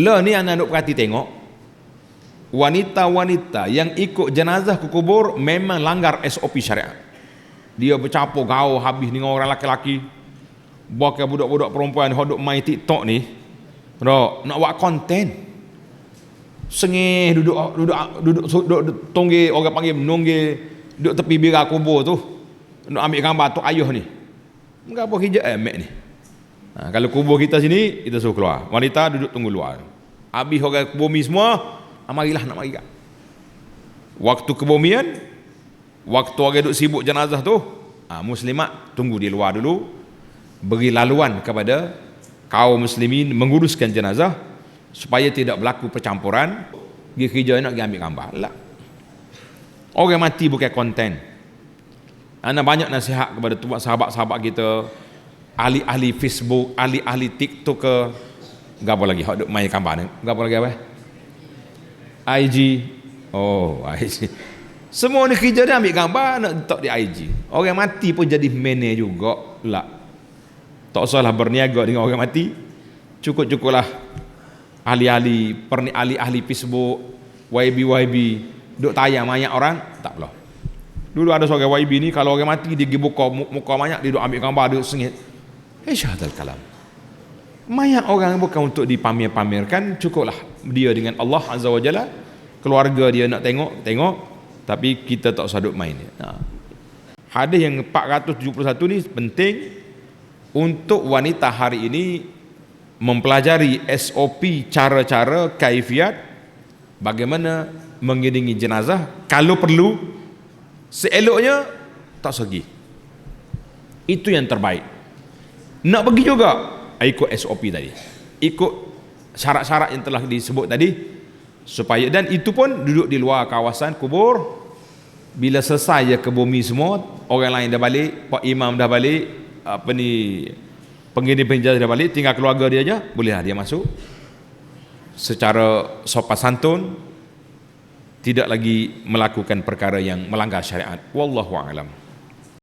Lah ni anak nak perhati tengok. Wanita-wanita yang ikut jenazah ke kubur memang langgar SOP syariat. Dia bercampur gaul habis dengan orang laki-laki. Bahkan budak-budak perempuan hodok main TikTok ni. Nak, nak buat konten. Sengih duduk duduk duduk, duduk, duduk tonggi orang panggil menunggi duduk tepi bira kubur tu. Nak ambil gambar tu ayuh ni. Mengapa hijab eh mek ni? Ha, kalau kubur kita sini, kita suruh keluar. Wanita duduk tunggu luar. Habis orang bumi semua, amarilah nak mari. Waktu kebumian, waktu orang duduk sibuk jenazah tu, ha, muslimat tunggu di luar dulu, beri laluan kepada kaum muslimin menguruskan jenazah supaya tidak berlaku percampuran pergi kerja nak pergi ambil gambar lah. orang mati bukan konten anda banyak nasihat kepada sahabat-sahabat kita ahli-ahli Facebook ahli-ahli TikTok ke apa lagi hok main gambar ni. Apa lagi apa? IG oh IG semua ni kerja dia ambil gambar nak letak di IG orang mati pun jadi mene juga lah. Tak usahlah berniaga dengan orang mati. Cukup-cukuplah. Ahli-ahli perni ahli-ahli Facebook YB-YB duk tayang banyak orang tak perlu dulu ada seorang YB ni kalau orang mati dia pergi buka muka banyak dia duk ambil gambar dia sengit eh syahadal kalam. Banyak orang bukan untuk dipamer-pamerkan cukuplah dia dengan Allah Azza wa Jalla. Keluarga dia nak tengok tengok tapi kita tak usah duk main ha. hadis yang 471 ni penting untuk wanita hari ini mempelajari SOP cara-cara kaifiat bagaimana mengiringi jenazah kalau perlu seeloknya tak segi. Itu yang terbaik nak pergi juga. Ikut SOP tadi. Ikut syarat-syarat yang telah disebut tadi. Supaya dan itu pun duduk di luar kawasan kubur. Bila selesai ya ke bumi semua orang lain dah balik pak imam dah balik apa ni pengirim penjara dah balik tinggal keluarga dia aja bolehlah dia masuk. Secara sopan santun tidak lagi melakukan perkara yang melanggar syariat. Wallahu a'lam